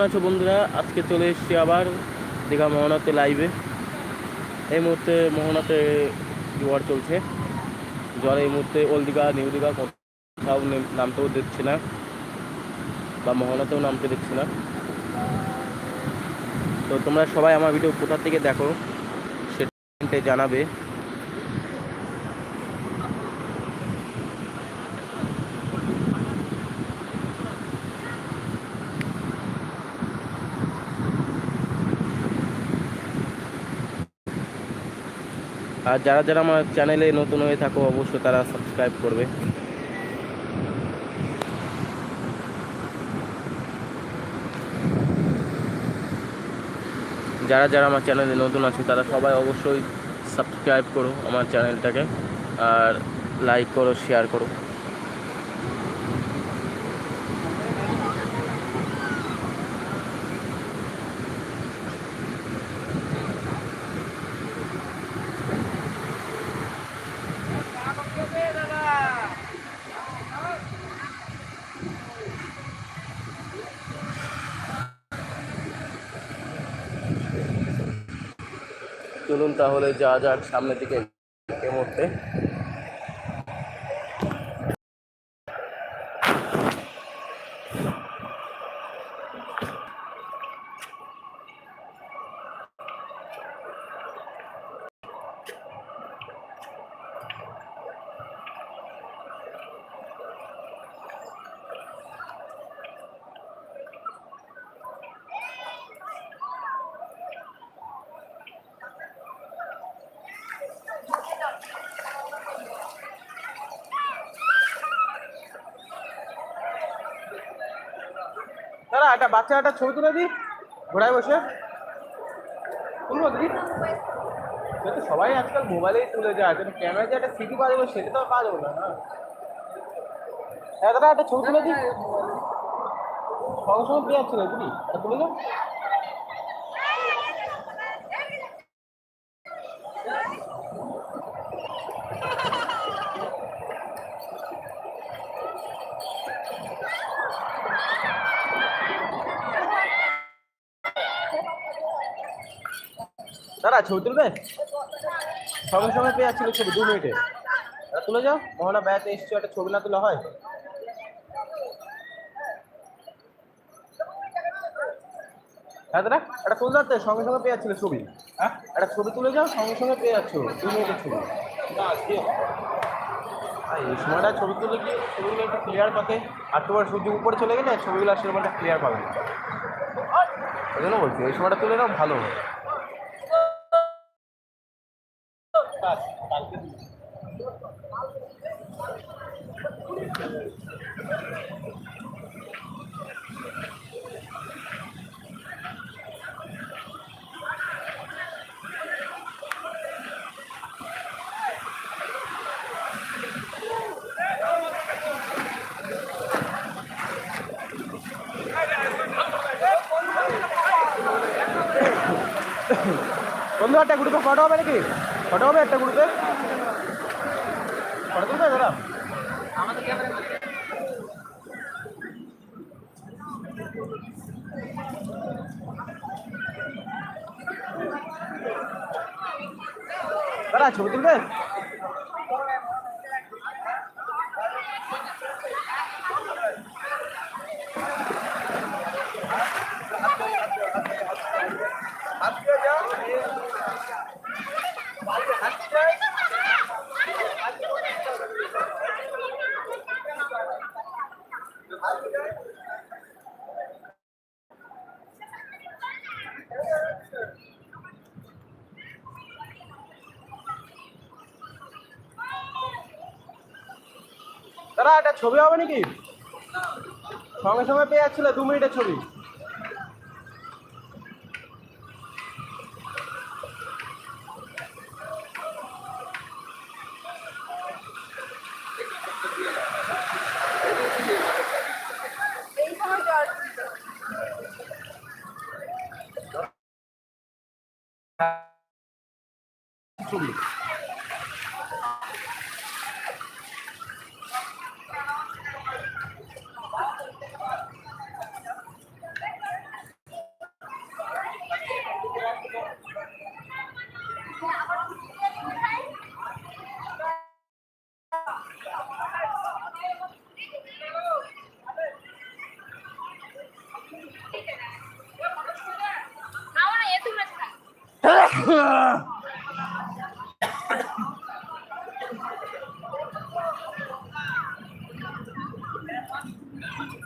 আছো বন্ধুরা? আজকে চলে এসেছি আবার দীঘা মোহনাতে লাইভে এই মুহূর্তে মোহনাতে জোয়ার চলছে। জল এই মুহূর্তে ওল্ড দীঘা নিউ দীঘা, কোথাও নেম- নামতেও দেখছি না। বা মোহনাতেও নামতে দেখছি না। তো তোমরা সবাই আমার ভিডিও কোথা থেকে দেখো সেটা জানাবে। আর যারা যারা আমার চ্যানেলে নতুন হয়ে থাকো, অবশ্যই তারা সাবস্ক্রাইব করবে। যারা যারা আমার চ্যানেলে নতুন আছে, তারা সবাই অবশ্যই সাবস্ক্রাইব করো আমার চ্যানেলটাকে আর লাইক করো শেয়ার করো। চলুন তাহলে যা যাক সামনের দিকে এই মুহূর্তে। একটা বাচ্চা, একটা ছবি তুলে দিই। ঘোড়ায় বসে। তুলবো দিদি? তো সবাই আজকাল মোবাইলেই তুলে যায় কিন্তু ক্যামেরা যে একটা সিটি পাওয়া যাবে, সেটা তো পাওয়া যাবে না হ্যাঁ একটা ছবি তুলে দিই। সঙ্গে সঙ্গে পেয়ে যাচ্ছে দিদি। তুলে দাও ছবি তুলবে? সঙ্গে সঙ্গে পেয়ে যাচ্ছিল ছবি দু মিনিটে। তুলে যাও মোহনা বেড়াতে এসছো একটা ছবি না তুলে হয়? হ্যাঁ দাদা একটা তুলে যাচ্ছে সঙ্গে সঙ্গে পেয়ে যাচ্ছিল ছবি। হ্যাঁ? একটা ছবি তুলে যাও সঙ্গে সঙ্গে পেয়ে যাচ্ছ দু মিনিটের ছবি। এই সময়টা ছবি তুলে গিয়ে ছবিগুলো একটু ক্লিয়ার পাকে আর তোমার সূর্য উপরে চলে গেলে ছবিগুলো আর সেরকম একটা ক্লিয়ার পাবে না। ওই জন্য বলছি এই সময়টা তুলে নাও ভালো হবে বন্ধু একটা গ্রুপে ফটো ফটো হবে একটা গ্রুপে ফটো তুলবে দাদা? দাদা ছবি তুলবে? দাদা একটা ছবি হবে নাকি? সঙ্গে সঙ্গে পেয়ে যাচ্ছিল দু মিনিটের ছবি। ছবি।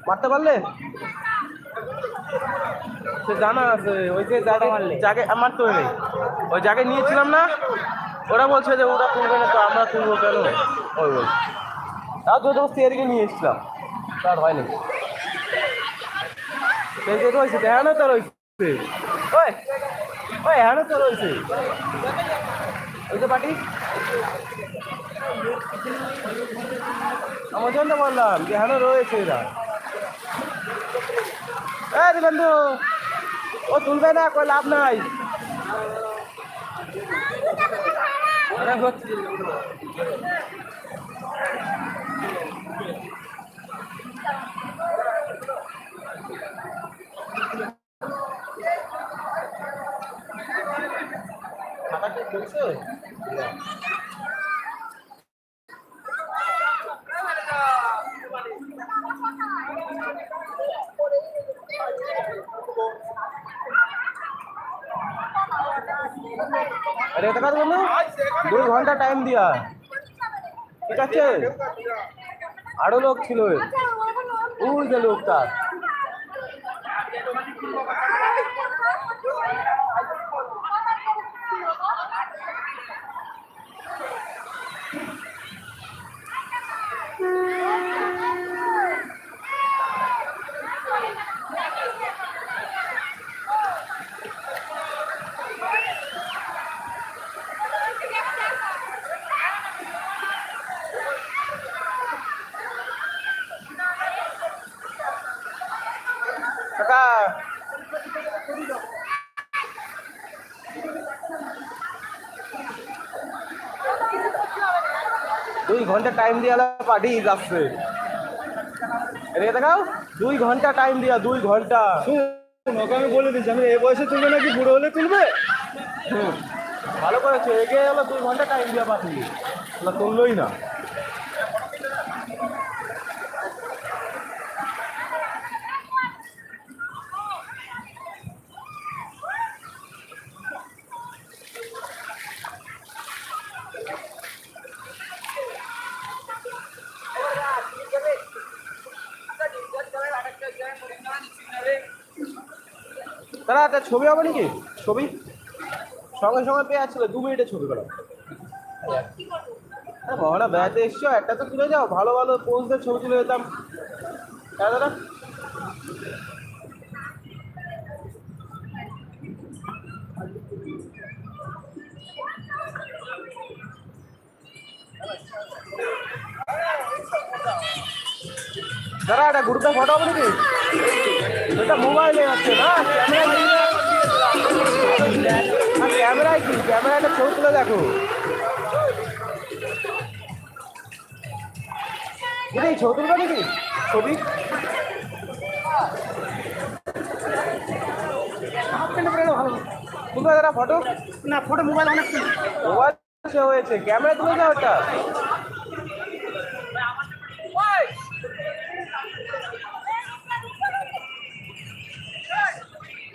মারতে পারলে? সে জানা আছে ওই যে যাকে আমার তো নেই ওই যাকে নিয়েছিলাম না ওরা বলছে যে ওরা তুলবে না তো আমরা তুলবো কেন? ওই ওই তাও জোর জবরদস্তি এদিকে নিয়ে এসেছিলাম তার হয়নি। সেই যে রয়েছে হ্যাঁ তো রয়েছে ওই ওই হ্যাঁ তো রয়েছে। ওই পাটি আমার জন্য বললাম যে হ্যাঁ রয়েছে এরা। এই বন্ধু ও তুলবে না, কই লাভ নাই। হচ্ছে। খাতাটা খুলছে? আরে এটা কাজ বলল দুই ঘণ্টা টাইম দিয়া। ঠিক আছে? আরও লোক ছিল। ওই যে লোকটা কাকা দুই ঘণ্টা টাইম দিয়ে পার্টি যাচ্ছে। এদিকে দেখাও দুই ঘণ্টা টাইম দিয়া দুই ঘণ্টা। ওকে আমি বলে দিচ্ছি আমি এই বয়সে তুলবে নাকি বুড়ো হলে তুলবে? ভালো করেছে এগিয়ে গেলো দুই ঘণ্টা টাইম দিয়া পাঠিয়ে তুললোই না। তারা একটা ছবি হবে নাকি? ছবি? সঙ্গে সঙ্গে পেয়ে আসছিল, দু মিনিটে ছবি করা হ্যাঁ মহানা বেড়াতে এসছো, একটা তো তুলে যাও, ভালো ভালো পোস্টদের ছবি তুলে যেতাম হ্যাঁ দাদা? দাদা একটা গ্রুপে ফটো হবে নাকি এটা মোবাইলে আছে না? ক্যামেরায় কি? ক্যামেরায় একটা ছবি তুলে দেখো। দিদি ছবি তুলবে নাকি? ছবি? তুলবে দাদা ফটো? না ফটো মোবাইল অনেক মোবাইল হয়েছে ক্যামেরা তুলে যাও ওটা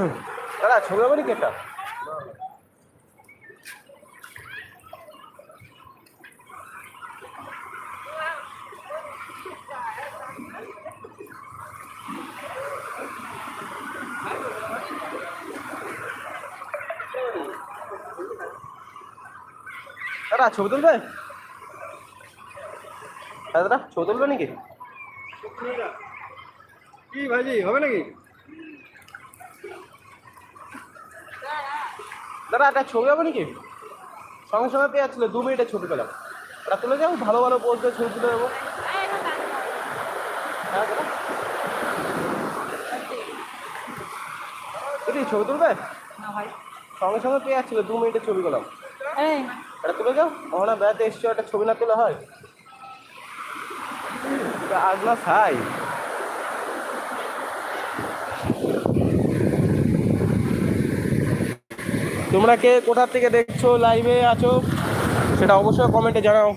চো দাদা হবে নাকি একটা দাদা, ছবি তুলবে? হ্যাঁ দাদা, ছবি তুলবে নাকি? কি ভাইজি, হবে নাকি? দাদা একটা ছবি হবে নাকি? সঙ্গে সঙ্গে পেয়ে যাচ্ছিল দু মিনিটের ছবি পেলাম। ওটা তুলে যাও ভালো ভালো দিয়ে ছবি তুলে দেবো। হ্যাঁ দাদা। ছবি তুলবে? ভাই। সঙ্গে সঙ্গে পেয়ে যাচ্ছিল দু মিনিটের ছবি এই। এটা তুলে যাও মোহনা বেড়াতে এসছো একটা ছবি না তোলা হয়। আজ না ছাই তোমরা কে কোথার থেকে দেখছ লাইভে আছো সেটা অবশ্যই কমেন্টে জানাও।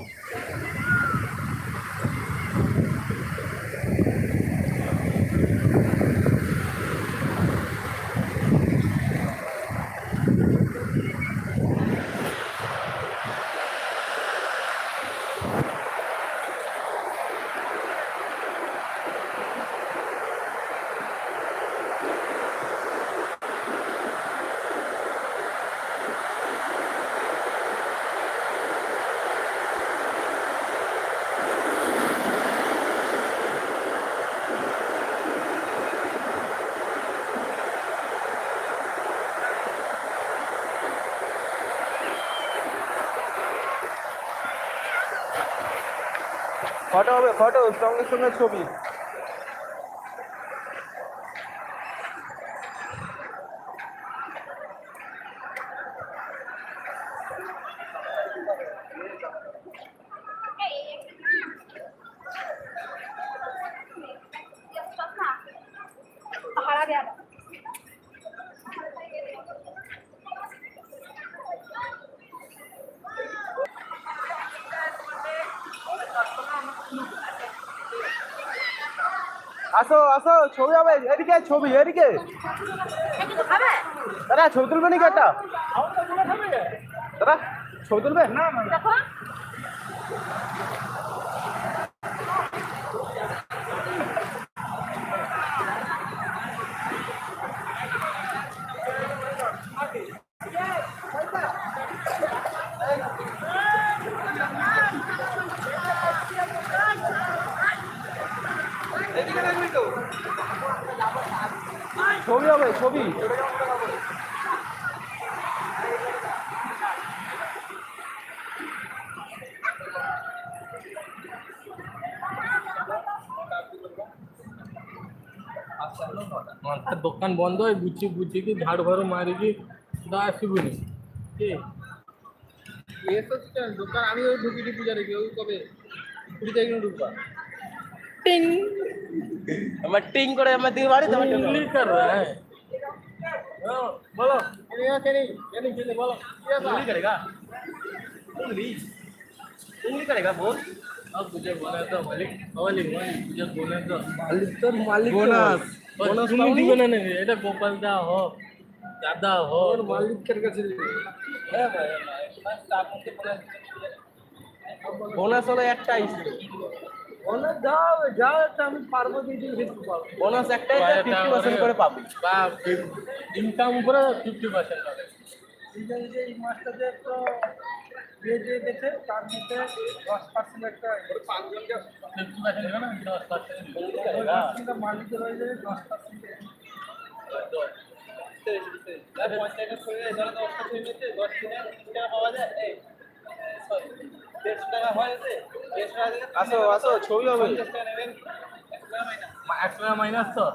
ফটো হবে ফটো সঙ্গে সঙ্গে ছবি। আসো আসো, ছবি হবে, এদিকে ছবি, এদিকে। দাদা, ছবি তুলবে নাকি একটা? দাদা, ছবি তুলবে? না দেখো। ছবি হবে ছবি। মাথার দোকান বন্ধ হয় গুছি গুছিকি ঝাড় ভাড়ু মারিকি দা আসিবনি কি? দোকান আমি ওই ঢুকিটি পূজা রেখে ওই কবে? কুড়ি তারিখ ঢুকবা। टिंग। हम टिंग कोड़े हम दीवारी तो टिंग कर रहा है। बोलो। चलिए चलिए चलिए खेलिए बोलो। टिंगली करेगा? टिंगली टिंगली करेगा बोल। अब तुझे बोला तो मालिक मालिक मालिक तुझे बोला था मालिक तो मालिक बोनस। बोनस तुम्हें दियो ना नहीं ये तो गोपाल दा हो दादा हो। और मालिक करके चलिए है भाई बोनस वाला एक चाहिए বোনাস যাও আমি পারব দিদি দিতে পারব বোনাস একটাই ফিফটি পার্সেন্ট করে পাবি বা ইনকাম উপরে ফিফটি পার্সেন্ট পাবে এই মাসটাতে তো যে যে দেখে তার মধ্যে দশ পার্সেন্ট একটা ফিফটি পার্সেন্ট দেবে না? দশ পার্সেন্ট মালিকের হয়ে যাবে দশ পার্সেন্ট আসো আসো ছবি হবে। একশো টাকা মাইনাস তো।